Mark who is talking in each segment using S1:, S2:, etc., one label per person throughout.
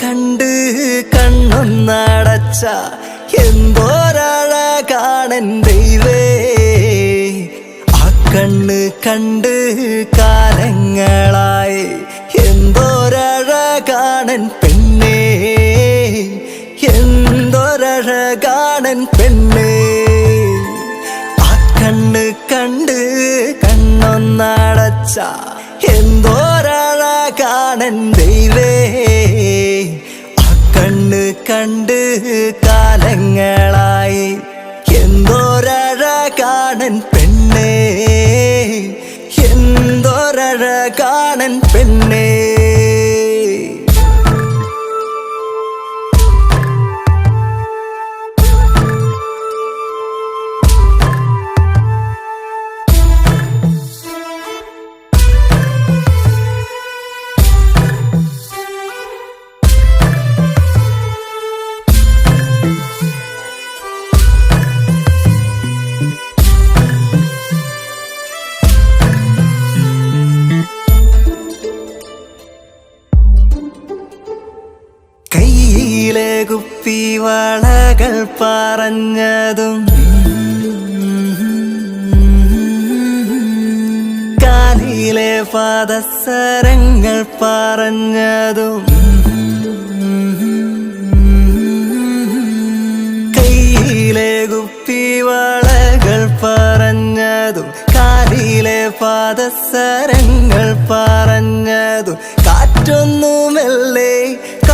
S1: കണ്ട് കണ്ണൊന്നടച്ച എന്തോരാഴ കാണൻ ദൈവേ കണ്ണ് കണ്ട് കാലങ്ങളായി എന്തോരഴകാണൻ പെണ്ണേ? എന്തോരഴകാണൻ പെണ്ണേ? ആ കണ്ണ് കണ്ട് കണ്ണൊന്നടച്ച എന്തോരഴകാണൻ ദൈവേ? ആ കണ്ണ് കണ്ട് കാലങ്ങളായി എന്തോരഴകാണൻ പെണ്ണേ? കയ്യിലെ കുപ്പി വളകൾ പറഞ്ഞതും. കാലിലെ പാദസരങ്ങൾ പറഞ്ഞതും. കയ്യിലെ കുപ്പി വളകൾ പറഞ്ഞതും. കാലിലെ പാദസരങ്ങൾ പറഞ്ഞതും. കാറ്റൊന്നുമല്ലേ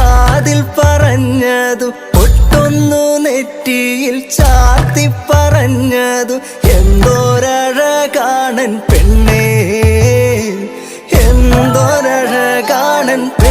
S1: കാതിൽ പറഞ്ഞതു ഒട്ടൊന്നു നെറ്റിയിൽ ചാത്തി പറഞ്ഞതു എന്തോരഴകാണൻ പെണ്ണേ? എന്തോരഴകാണൻ പെണ്ണേ